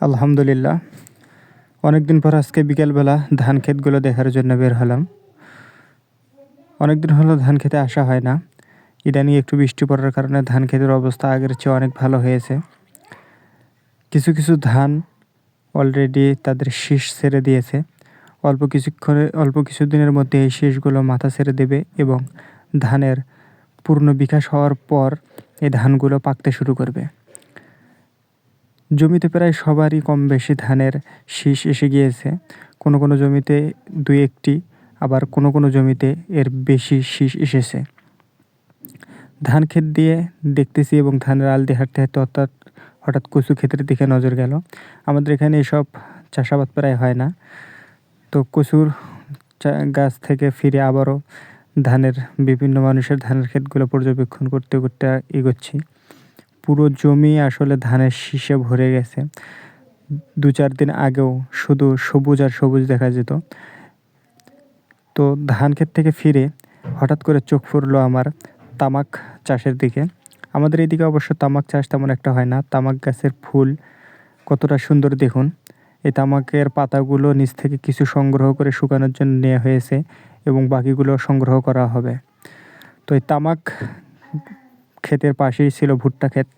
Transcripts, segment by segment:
আলহামদুলিল্লাহ। অনেকদিন পর আজকে বিকেলবেলা ধান ক্ষেতগুলো দেখার জন্য বের হলাম। অনেক দিন হলো ধান খেতে আসা হয় না। ইদানিং একটু বৃষ্টি পড়ার কারণে ধান ক্ষেতের অবস্থা আগের চেয়ে অনেক ভালো হয়েছে। কিছু কিছু ধান অলরেডি তাদের শীষ ছেড়ে দিয়েছে। অল্প কিছুক্ষণে, অল্প কিছু দিনের মধ্যে এই শীষগুলো মাথা ছেড়ে দেবে এবং ধানের পূর্ণ বিকাশ হওয়ার পর এই ধানগুলো পাকতে শুরু করবে। জমিতে প্রায় সবারই কম বেশি ধানের শীষ এসে গিয়েছে। কোনো কোনো জমিতে দুই একটি, আবার কোনো কোনো জমিতে এর বেশি শীষ এসেছে। ধান ক্ষেত দিয়ে দেখতেছি এবং ধানের আল দিয়ে হাঁটতে হাঁটতে অর্থাৎ হঠাৎ কচু ক্ষেতের দিকে নজর গেল। আমাদের এখানে এসব চাষাবাদ প্রায় হয় না। তো কচুর গাছ থেকে ফিরে আবারও ধানের বিভিন্ন মানুষের ধানের ক্ষেতগুলো পর্যবেক্ষণ করতে করতে এগোচ্ছি। পুরো জমি আসলে ধানের শীষে ভরে গেছে। দু চার দিন আগেও শুধু সবুজ আর সবুজ দেখা যেত। তো ধান ক্ষেত থেকে ফিরে হঠাৎ করে চোখ পড়ল আমার তামাক চাষের দিকে। আমাদের এদিকে অবশ্য তামাক চাষ তেমন একটা হয় না। তামাক গাছের ফুল কতটা সুন্দর দেখুন। এই তামাকের পাতাগুলো নিচ থেকে কিছু সংগ্রহ করে শুকানোর জন্য নেওয়া হয়েছে এবং বাকিগুলো সংগ্রহ করা হবে। তো এই তামাক ক্ষেতের পাশেই ছিল ভুট্টা ক্ষেত।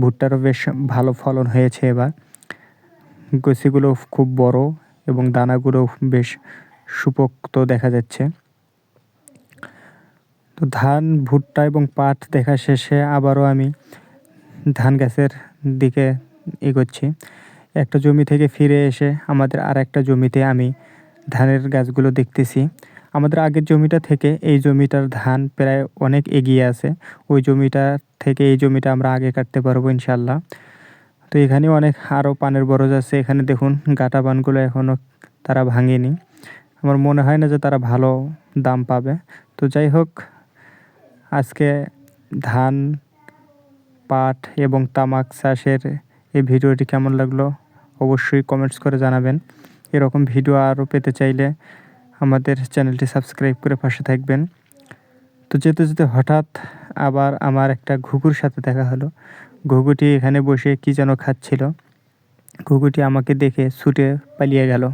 ভুট্টারও বেশ ভালো ফলন হয়েছে এবার। গছিগুলো খুব বড় এবং দানাগুলো বেশ সুপোক্ত দেখা যাচ্ছে। তো ধান, ভুট্টা এবং পাট দেখা শেষে আবারও আমি ধান গাছের দিকে এগোচ্ছি। একটা জমি থেকে ফিরে এসে আমাদের আর একটা জমিতে আমি ধানের গাছগুলো দেখতেছি। আমাদের আগের জমিটা থেকে এই জমিটার ধান প্রায় অনেক এগিয়ে আছে। ওই জমিটা থেকে এই জমিটা আমরা আগে কাটতে পারব ইনশাল্লাহ তো এখানে অনেক আরও পানের বরজ আছে। এখানে দেখুন গাটা পানগুলো এখনও তারা ভাঙেনি। আমার মনে হয় না যে তারা ভালো দাম পাবে। তো যাই হোক, আজকে ধান, পাট এবং তামাক চাষের এই ভিডিওটি কেমন লাগল অবশ্যই কমেন্টস করে জানাবেন। এরকম ভিডিও আরও পেতে চাইলে আমাদের চ্যানেলটি সাবস্ক্রাইব করে পাশে থাকবেন। তো যেতে যেতে হঠাৎ আবার আমার একটা ঘুঘুর সাথে দেখা হলো। ঘুঘুটি এখানে বসে কি যেন খাচ্ছিল। ঘুঘুটি আমাকে দেখে ছুটে পালিয়ে গেল।